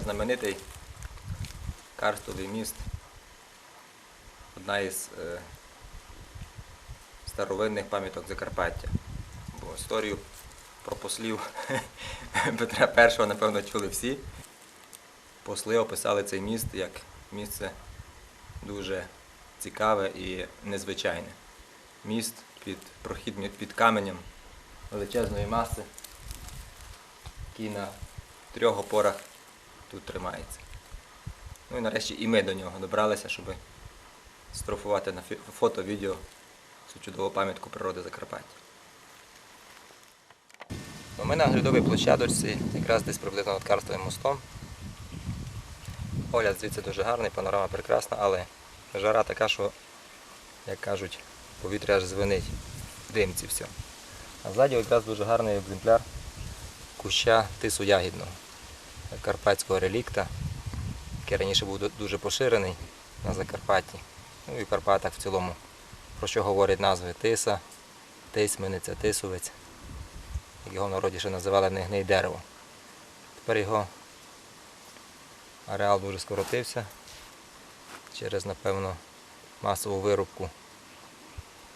знаменитий карстовий міст. Одна із е, старовинних пам'яток Закарпаття. Бо історію про послів Петра І, напевно, чули всі. Посли описали цей міст як місце дуже цікаве і незвичайне. Міст під прохід під каменем величезної маси, який на трьох опорах тут тримається. Ну і нарешті і ми до нього добралися, щоб строфувати на фото, відео цю чудову пам'ятку природи Закарпаття. Ну, Ми на оглядовій площадочці, якраз десь приблизно над Карстовим мостом. Огляд звідси дуже гарний, панорама прекрасна, але жара така, що, як кажуть, повітря аж звенить в димці все. А ззаді якраз дуже гарний екземпляр куща тису ягідного, карпатського релікта, який раніше був дуже поширений на Закарпатті, ну і в Карпатах в цілому, про що говорять назви тиса, тисмениця, тисовець, як його в народі ще називали негний дерево. Тепер його ареал дуже скоротився через, напевно, масову вирубку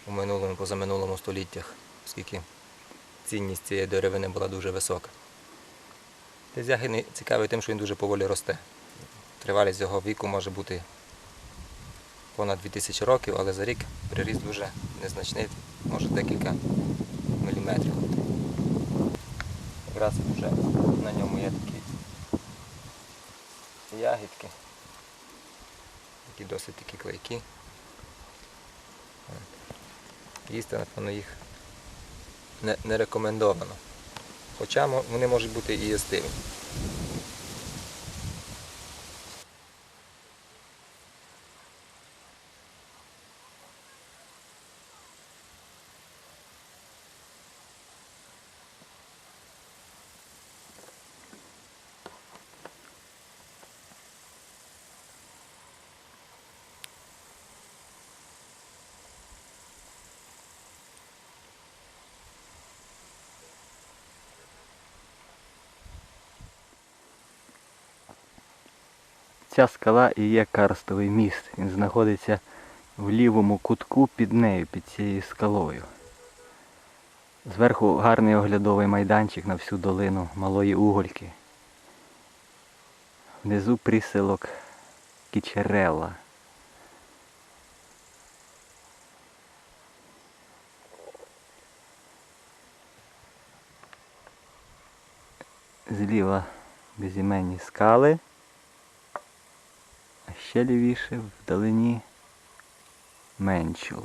у минулому, позаминулому століттях, оскільки цінність цієї деревини була дуже висока. Ягідний цікавий тим, що він дуже поволі росте. Тривалість його віку може бути понад 2000 років, але за рік приріст дуже незначний, може декілька міліметрів. Якраз вже на ньому є такі ягідки, які досить такі клейкі. Їсти, напевно, їх не, не рекомендовано. Хоча вони можуть бути і їстиві. Ця скала і є карстовий міст. Він знаходиться в лівому кутку під нею, під цією скалою. Зверху гарний оглядовий майданчик на всю долину Малої Угольки. Внизу присилок Кічерела. Зліва безіменні скали. Ще лівіше вдалині Менчул.